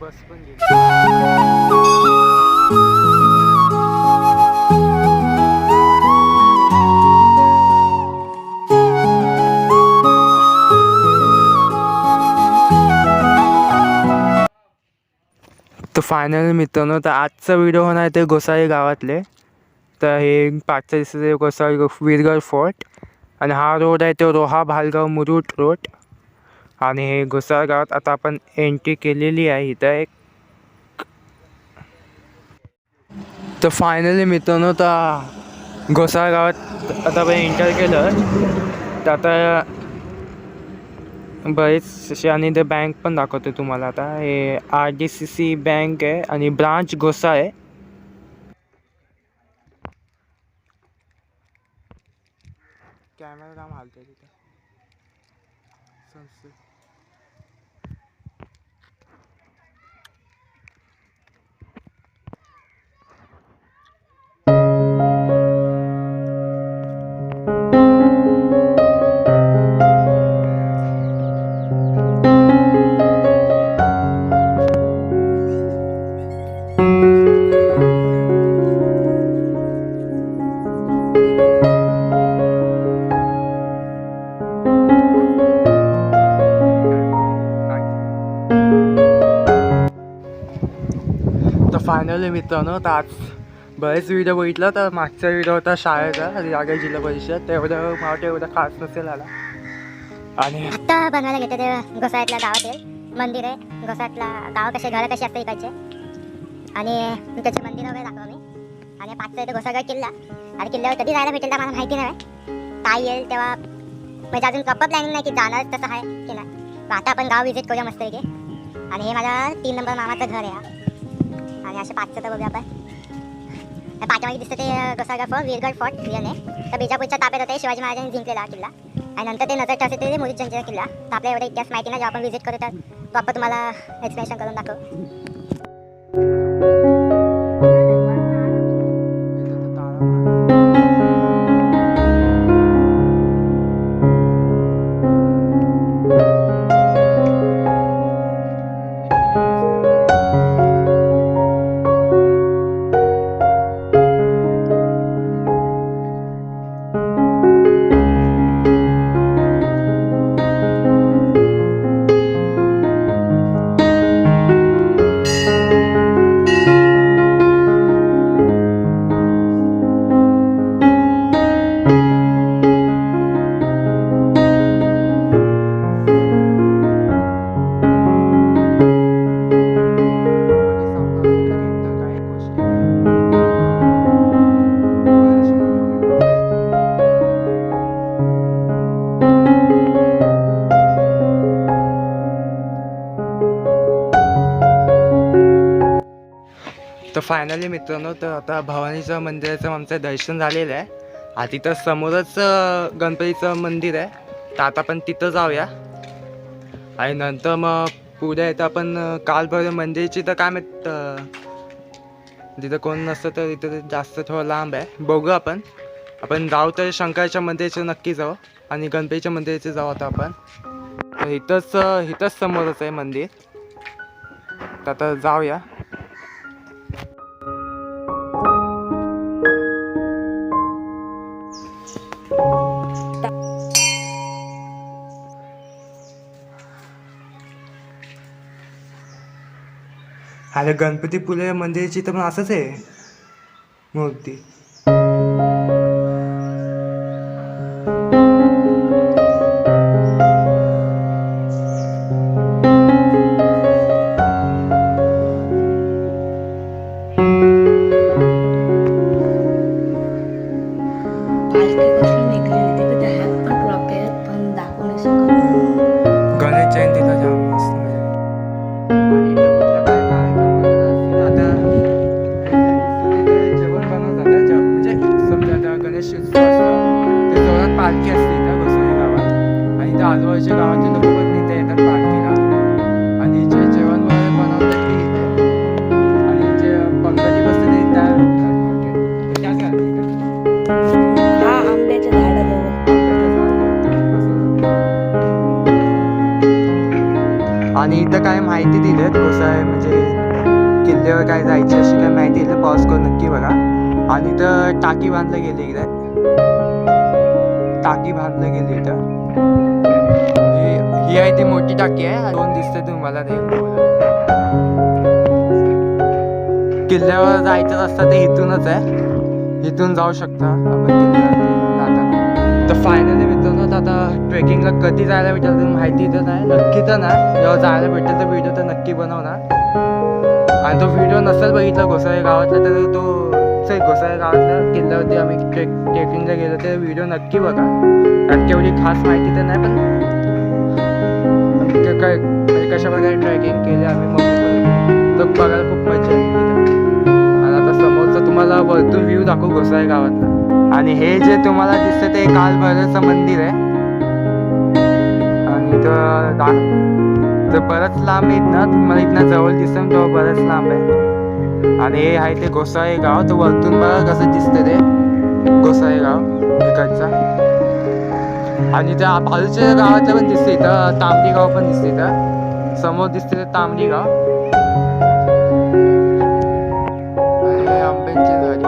बस पण गेली. तर फायनल मित्रांनो तर आजचा व्हिडिओ होणार आहे ते गोसाळी गावातले. तर हे पाचच्या दिवसाचे गोसाळी वीरगड फोर्ट आणि हा रोड आहे तो रोहा भालगाव मुरुट रोड आणि हे गोसाई गावात आता आपण एंट्री केलेली आहे. इथं एक तर फायनली मित्रांनो तर गोसाळ गावात आता आपण एंटर केलं. तर आता बरेच असे आणि ते बँक पण दाखवते तुम्हाला आता. हे R D C C bank आहे आणि ब्रांच गोसा आहे. कॅमेरा काम हालतोय तिथे. চান্স हॅलो फायनली मित्रांनो तर आज बरेच व्हिडिओ बघितलं तर मागचा व्हिडिओ होता शाळेचा जागा जिल्हा परिषद. तेवढं मला वाटतं एवढं खास नसेल आला. आणि आत्ता बनवायला घेते ते गोसाळ्यातल्या गावातील मंदिर आहे. घोसाटला गाव कसे घरं कशी असते इकडचे. आणि त्याचे मंदिर वगैरे दाखवा मी. आणि पाचचा इथे गोसाळगड किल्ला. आणि किल्ल्यावर कधी जायला भेटेल तर मला माहिती नाही. काय येईल तेव्हा म्हणजे अजून प्रॉपर प्लॅनिंग नाही की जाणार तसं आहे की नाही. आता आपण गाव व्हिजिट करूया मस्त आणि हे माझ्या तीन नंबर मामाचं घर आहे आणि असे पाचचं तर बघूया आपण. त्या पाठीमागे दिसतं ते Gosalgad fort Veergad fort real आहे तर बिजापूरच्या ताब्यात होते शिवाजी महाराजांनी जिंकलेला किल्ला. आणि नंतर ते नजर ठेवते ते मुलीत जंजिरा किल्ला. तर आपल्या एवढा इतिहास माहिती नाही जेव्हा आपण व्हिजिट करू तर प्रॉपर तुम्हाला एक्सप्लेनेशन करून दाखवू. तर फायनली मित्रांनो तर आता भवानीचं मंदिराचं आमचं दर्शन झालेलं आहे. आ तिथं समोरच गणपतीचं मंदिर आहे. तर आता आपण तिथं जाऊया. आणि नंतर मग पुढे येतं आपण कालभैरव मंदिरची तर काय माहीत तिथं कोण नसतं तर तिथं जास्त थोडं लांब आहे. बघू आपण. आपण जाऊ तर शंकराच्या मंदिराचं नक्की जाऊ. आणि गणपतीच्या मंदिराचं जाऊ आता आपण. तर इथंच इथंच समोरच आहे मंदिर. तर आता जाऊया. अरे गणपतीपुळे मंदिराची तर पण असंच आहे. मूर्ती. आणि इथं काय माहिती दिली आहे कोसाय म्हणजे किल्ल्यावर काय जायची अशी काय माहिती दिली पॉज करून नक्की बघा. आणि इथं टाकी बांधलं गेली इकडे. टाकी बांधलं गेली इथं. ही आहे ती मोठी टाकी आहे. दोन दिसते तुम्हाला ते. किल्ल्यावर जायचं असतं ते इथूनच आहे. इथून जाऊ शकता. आपण किल्ल्यावरती जाताना. तर फायनली आता ट्रेकिंगला कधी जायला भेटेल तर माहिती तर नाही. नक्की तर नाही. जेव्हा जायला भेटेल तर व्हिडिओ तर नक्की बनवणार. आणि तो व्हिडिओ नसेल बघितला घोसाळे गावातला तर तो चल घोसाळे गावातला किल्ल्यावरती आम्ही ट्रेक ट्रेकिंगला गेलो तर व्हिडिओ नक्की बघा. कारण तेवढी खास माहिती तर नाही पण काय म्हणजे कशा प्रकारे ट्रेकिंग केली आम्ही मग तो बघायला खूप मजा येते आणि आता समोरचं तुम्हाला वरतून व्ह्यू दाखवू घोसाळे गावातला. आणि हे जे तुम्हाला दिसतं ते काल भैरवचं मंदिर आहे. तर दा बरंच लांब आहेत ना तुम्हाला इथनं जवळ दिसतं तेव्हा बरंच लांब आहे. आणि हे आहे ते घोसाळे गाव तर वरतून बघा कसं दिसतं ते. घोसाळे गाव इकडचा. आणि त्या बाजूच्या गावाचं पण दिसते इथं तांबडी गाव पण दिसते इथं. समोर दिसते ते तांबडी गाव. आणि आंब्यांची झाडी.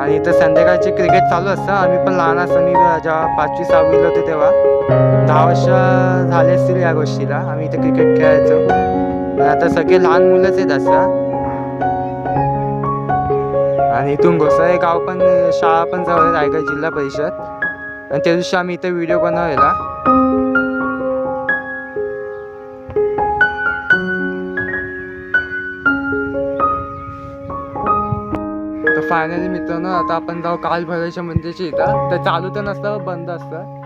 आणि इथं संध्याकाळची क्रिकेट चालू असतं. आम्ही पण लहान असताना जेव्हा पाचवी सहावीला होते तेव्हा. दहा वर्ष झाले असतील या गोष्टीला. आम्ही इथे क्रिकेट खेळायचो. आता सगळे लहान मुलंच आहेत असं. आणि इथून घोसाळे गाव पण शाळा पण जवळ आहे रायगड जिल्हा परिषद. आणि त्या दिवशी आम्ही इथे व्हिडिओ बनवलेला तर फायनली मित्रांनो आता आपण जाऊ काल भरायच्या मंदिरच्या इथं. तर चालू तर नसतं बंद असतं.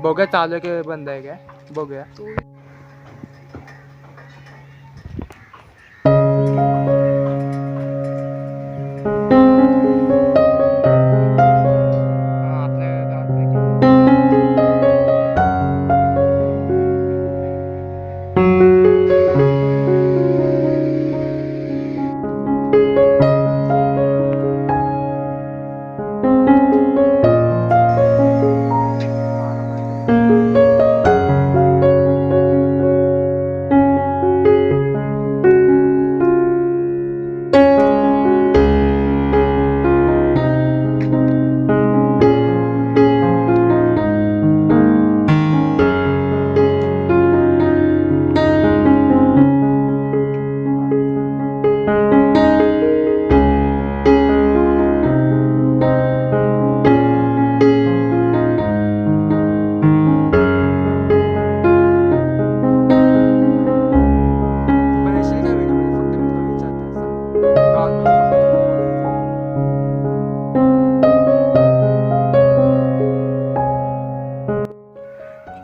बघूया चालू आहे की बंद आहे काय? बघूया.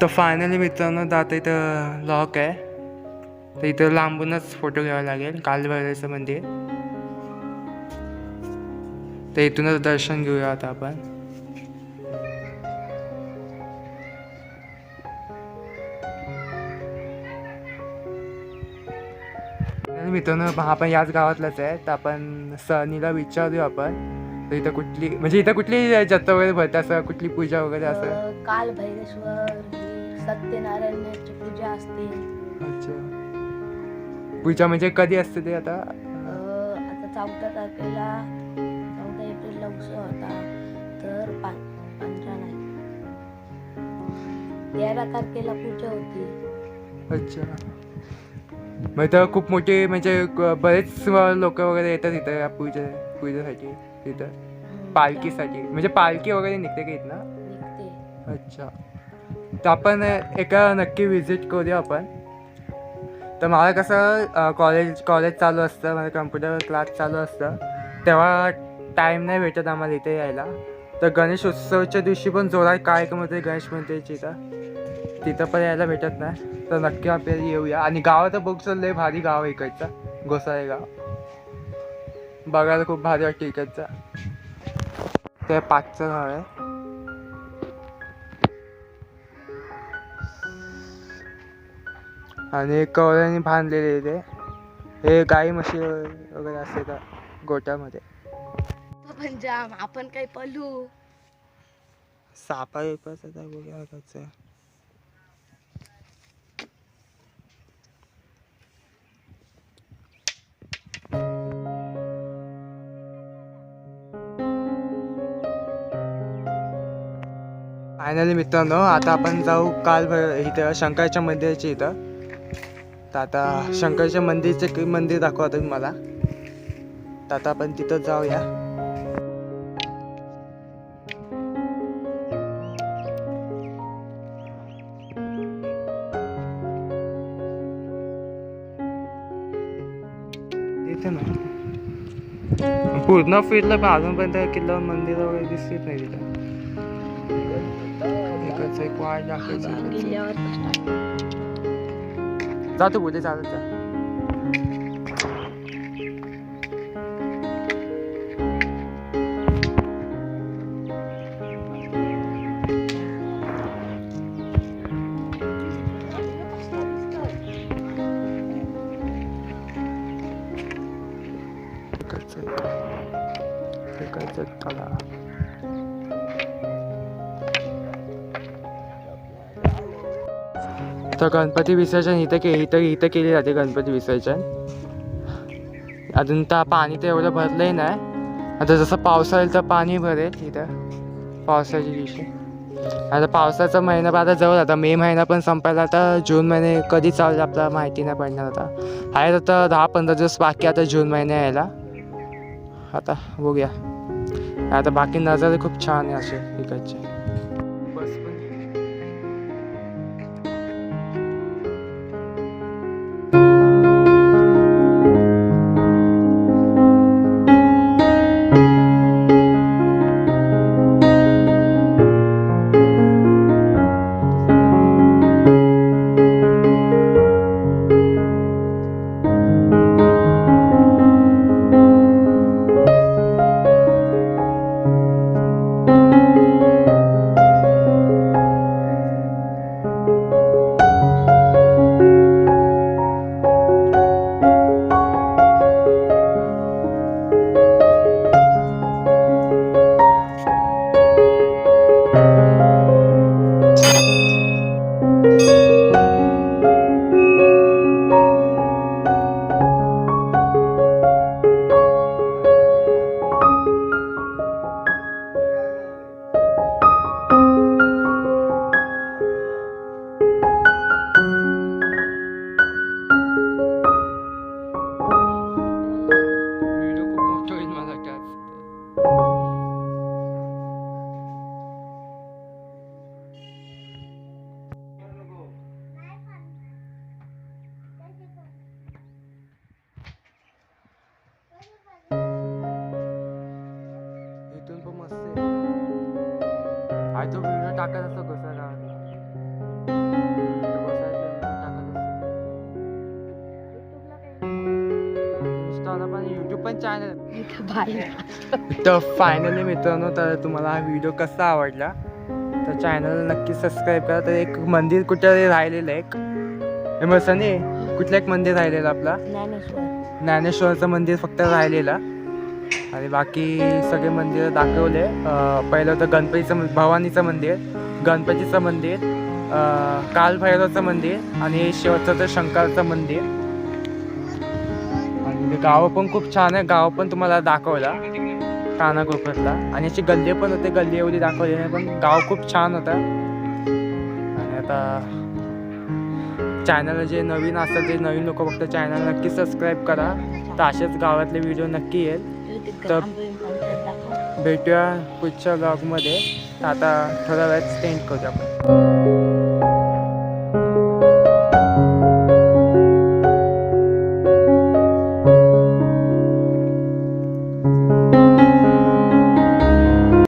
तर फायनली मित्रांनो आता इथं लॉक आहे. तर इथं लांबूनच फोटो घ्यावा लागेल कालभैरवचं मंदिर. तर इथूनच दर्शन घेऊया आता आपण. मित्रांनो आपण याच गावातलाच आहे तर आपण सनीला विचारूया आपण. तर इथं कुठली म्हणजे इथं कुठली जत्रा वगैरे भरते असं कुठली पूजा वगैरे असं? काल भैरेश्वर सत्यनारायणाची पूजा असते. अच्छा. पूजा म्हणजे कधी असते ते आता? आता चौथ्या तारखेला चौदा एप्रिलला उत्सव होता. तर पाच पंधरा नाही. तेरा तारखेला पूजा होती. अच्छा. मग इथं खूप मोठे म्हणजे बरेच लोक वगैरे येतात इथं या पूजे पूजेसाठी. तिथं पालखीसाठी. म्हणजे पालखी वगैरे निघते का निघते. अच्छा. तर आपण एका नक्की विजिट करूया आपण. तर मला कसं कॉलेज कॉलेज चालू असतं मला कम्प्युटर क्लास चालू असतं. तेव्हा टाईम नाही भेटत आम्हाला इथे यायला. तर गणेश उत्सवच्या दिवशी पण जोरात कार्यक्रम होते गणेश मंदिरची तिथं तिथं पण यायला भेटत नाही. तर नक्की आपल्याला येऊया. आणि गावात बघतो लय भारी गाव आहे इकडचं. घोसाळे गाव. बघायला खूप भारी वाटतं इकडचं. ते पाचचं गाव आहे. आणि कवऱ्याने बांधलेले ते. हे गाई म्हशी वगैरे असते का गोट्यामध्ये. आपण काय पलू. सापा विपाचा फायनली मित्रांनो आता आपण जाऊ काल इथं शंकराच्या मंदिराच्या इथं. तर आता शंकरच्या मंदिरचे मंदिर दाखवा तुम्ही मला. तर आता आपण तिथं जाऊया. इथे ना. पूर्ण फिरलं पण अजूनपर्यंत किल्ल्यावर मंदिर वगैरे दिसत नाही तिथं. एकच एक वाट दाखवायची. इकडची. किल्ल्यावर जातो पुढे चालत तर गणपती विसर्जन इथं के इथं इथं केली जाते गणपती विसर्जन. अजून तर पाणी तर एवढं भरलंही नाही आता जसं पावसा येईल तर पाणी भरेल इथं. पावसाच्या दिवशी. आता पावसाचा महिना पण आता जवळ आता. मे महिना पण संपायला आता जून महिने कधी चालू आपल्याला माहिती नाही पडणार आता. आहे आता दहा पंधरा दिवस बाकी आता जून महिना यायला. आता बघूया. आता बाकी नजारे खूप छान आहे असे इकडचे. आहे तो व्हिडिओ टाकत असतो घुसा गावातला तो घुसायचा video टाकत असतो. इंस्टाला पण युट्यूब पण चॅनल तर फायनली मित्रांनो तर तुम्हाला हा व्हिडिओ कसा आवडला? तर चॅनल नक्की सबस्क्राईब करा. तर एक मंदिर कुठे राहिलेलं आहे एक. हे मग सनी कुठलं एक मंदिर राहिलेलं आपला? ज्ञानेश्वर. ज्ञानेश्वरचं मंदिर फक्त राहिलेलं. आणि बाकी सगळे मंदिर दाखवले. पहिलं होतं गणपतीचं भवानीचं मंदिर गणपतीचं मंदिर कालभैरवचं मंदिर आणि शेवटचं तर शंकरचं मंदिर. आणि गाव पण खूप छान आहे. गाव पण तुम्हाला दाखवला. कानाकोपऱ्यातला आणि अशी गल्ली पण होते. गल्ली एवढी दाखवली नाही पण गाव खूप छान होतं. आणि आता चॅनल जे नवीन असतात ते नवीन लोक फक्त चॅनल नक्की सबस्क्राईब करा. तर असेच गावातले व्हिडिओ नक्की येईल. तर- भेटूया पुढच्या ब्लॉगमध्ये आता थोड्या वेळात स्टेंड करूया आपण.